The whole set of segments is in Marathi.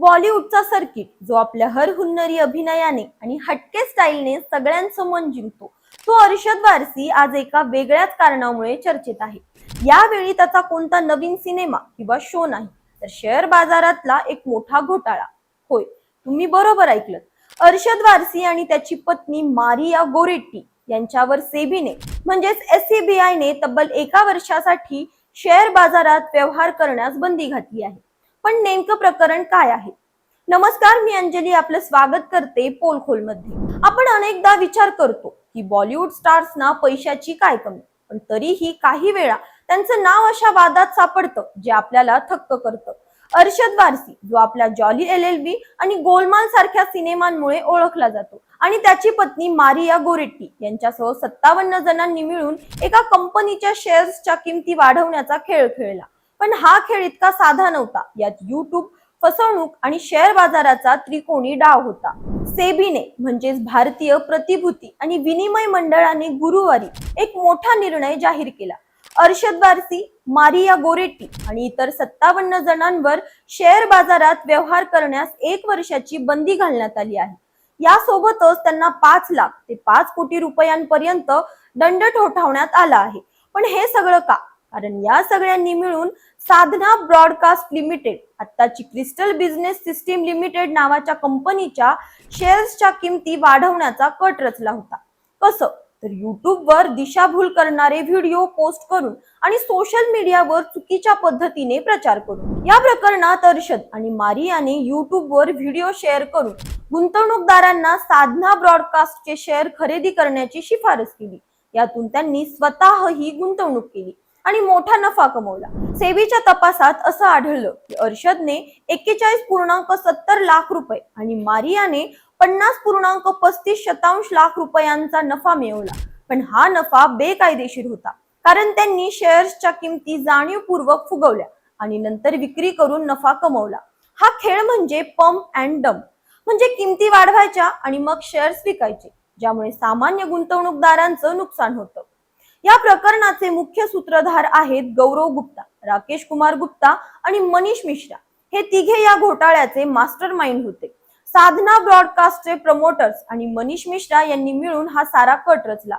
बॉलिवूडचा सर्किट जो आपल्या हर हुन्नरी अभिनयाने आणि हटके स्टाईलने सगळ्यांसमोर मन जिंकतो. तो अर्षद वारसी आज एका वेगळ्याच कारणामुळे चर्चेत आहे. यावेळी त्याचा कोणता नवीन सिनेमा किंवा शो नाही तर शेअर बाजारातला एक मोठा घोटाळा. होय तुम्ही बरोबर ऐकलं अर्षद वारसी आणि त्याची पत्नी मारिया गोरेट्टी यांच्यावर सेबीने म्हणजेच एस तब्बल एका वर्षासाठी शेअर बाजारात व्यवहार करण्यास बंदी घातली आहे. पण नेमकं प्रकरण काय आहे? नमस्कार मी अंजली आपलं स्वागत करते पोलखोलमध्ये आपण अनेकदा विचार करतो की बॉलिवूड स्टार्सना पैशाची काय कमी? पण तरीही काही वेळा त्यांचं नाव अशा वादात सापडतं जे आपल्याला थक्क करतं. अर्षद वारसी जो आपल्या जॉली एल एल बी आणि गोलमाल सारख्या सिनेमांमुळे ओळखला जातो आणि त्याची पत्नी मारिया गोरेट्टी यांच्यासह सत्तावन्न जणांनी मिळून एका कंपनीच्या शेअर्सच्या किमती वाढवण्याचा खेळ खेळला. पण हा खेळ इतका साधा नव्हता. यात युट्यूब फसवणूक आणि शेअर बाजाराचा त्रिकोणी डाव होता. सेबीने म्हणजेच भारतीय प्रतिभूती आणि विनिमय मंडळाने गुरुवारी एक मोठा निर्णय जाहीर केला. अर्षद वारसी मारिया गोरेट्टी आणि इतर सत्तावन्न जणांवर शेअर बाजारात व्यवहार करण्यास एक वर्षाची बंदी घालण्यात आली आहे. यासोबतच त्यांना पाच लाख ते पाच कोटी रुपयांपर्यंत दंड ठोठावण्यात आला आहे. पण हे सगळं का? कारण या सगळ्यांनी मिळून साधना ब्रॉडकास्ट लिमिटेड आत्ताची क्रिस्टल बिझनेस सिस्टीम लिमिटेड नावाच्या कंपनीच्या शेअर्सच्या किमती वाढवण्याचा कट रचला होता. कसं? तर युट्यूबवर दिशाभूल करणारे व्हिडिओ पोस्ट करून आणि सोशल मीडियावर चुकीच्या पद्धतीने प्रचार करून. या प्रकरणात अर्षद आणि मारियाने युट्यूबवर व्हिडिओ शेअर करून गुंतवणूकदारांना साधना ब्रॉडकास्टचे शेअर खरेदी करण्याची शिफारस केली. यातून त्यांनी स्वतःही गुंतवणूक केली. आणि मोठा नफा कमवला. सेबीच्या तपासात असं आढळलं की अर्षदने एक्केचाळीस पूर्णांक सत्तर लाख रुपये आणि मारियाने पन्नास पूर्णांक पस्तीस शतांश लाख रुपयांचा नफा मिळवला. पण हा नफा बेकायदेशीर होता कारण त्यांनी शेअर्सच्या किमती जाणीवपूर्वक फुगवल्या आणि नंतर विक्री करून नफा कमवला. हा खेळ म्हणजे पंप अँड डम म्हणजे किमती वाढवायच्या आणि मग शेअर्स विकायचे ज्यामुळे सामान्य गुंतवणूकदारांचं नुकसान होतं. या प्रकरणाचे मुख्य सूत्रधार आहेत गौरव गुप्ता राकेश कुमार गुप्ता आणि मनीष मिश्रा. हे तिघे या घोटाळ्याचे मास्टर माइंड होते. साधना ब्रॉडकास्टचे प्रमोटर्स आणि मनीष मिश्रा यांनी मिळून हा सारा कट रचला.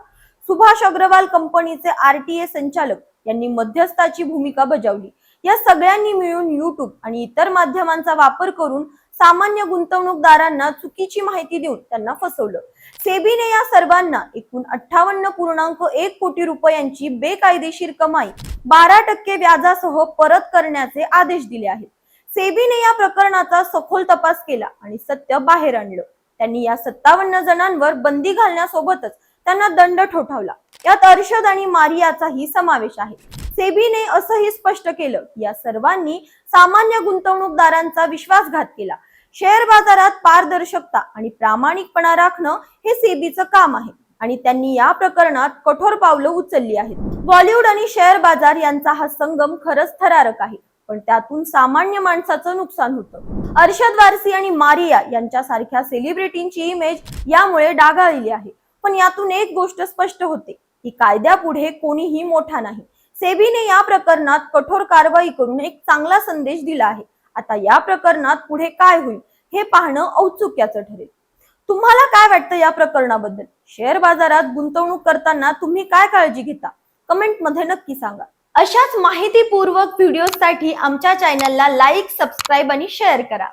सुभाष अग्रवाल कंपनीचे आरटीए संचालक यांनी मध्यस्थाची भूमिका बजावली. या सगळ्यांनी मिळून युट्यूब आणि इतर माध्यमांचा वापर करून सामान्य गुंतवणूकदारांना चुकीची माहिती देऊन त्यांना फसवलं. सेबीने या सर्वांना एकूण अठ्ठावन्न पूर्णांक एक कोटी रुपयांची बेकायदेशीर कमाई बारा टक्के व्याजासह परत करण्याचे आदेश दिले आहेत. सेबीने या प्रकरणाचा सखोल तपास केला आणि सत्य बाहेर आणलं. त्यांनी या सत्तावन्न जणांवर बंदी घालण्यासोबतच त्यांना दंड ठोठावला. यात अर्षद आणि मारियाचाही समावेश आहे. सेबीने असंही स्पष्ट केलं की या सर्वांनी सामान्य गुंतवणूकदारांचा विश्वासघात केला. शेअर बाजारात पारदर्शकता आणि प्रामाणिकपणा राखणं हे सेबीचं काम आहे. आणि त्यांनी या प्रकरणात कठोर पावलं उचलली आहेत. बॉलिवूड आणि शेअर बाजार यांचा हा संगम खरंच थरारक आहे. पण त्यातून सामान्य माणसाचं नुकसान होतं. अर्षद वारसी आणि मारिया यांच्यासारख्या सेलिब्रिटींची इमेज यामुळे डागाळली आहे. पण यातून एक गोष्ट स्पष्ट होते की कायद्यापुढे कोणीही मोठा नाही. सेबीने या प्रकरणात कठोर कारवाई करून एक चांगला संदेश दिला आहे. आता या प्रकरणात पुढे काय होईल? हे पाहणं औत्सुक्याचं ठरेल. तुम्हाला काय वाटतं या प्रकरणाबद्दल? शेअर बाजारात गुंतवणूक करताना तुम्ही काय काळजी घेता? कमेंटमध्ये नक्की सांगा. अशाच माहितीपूर्वक व्हिडिओसाठी आमच्या चॅनलला लाईक सबस्क्राईब आणि शेअर करा.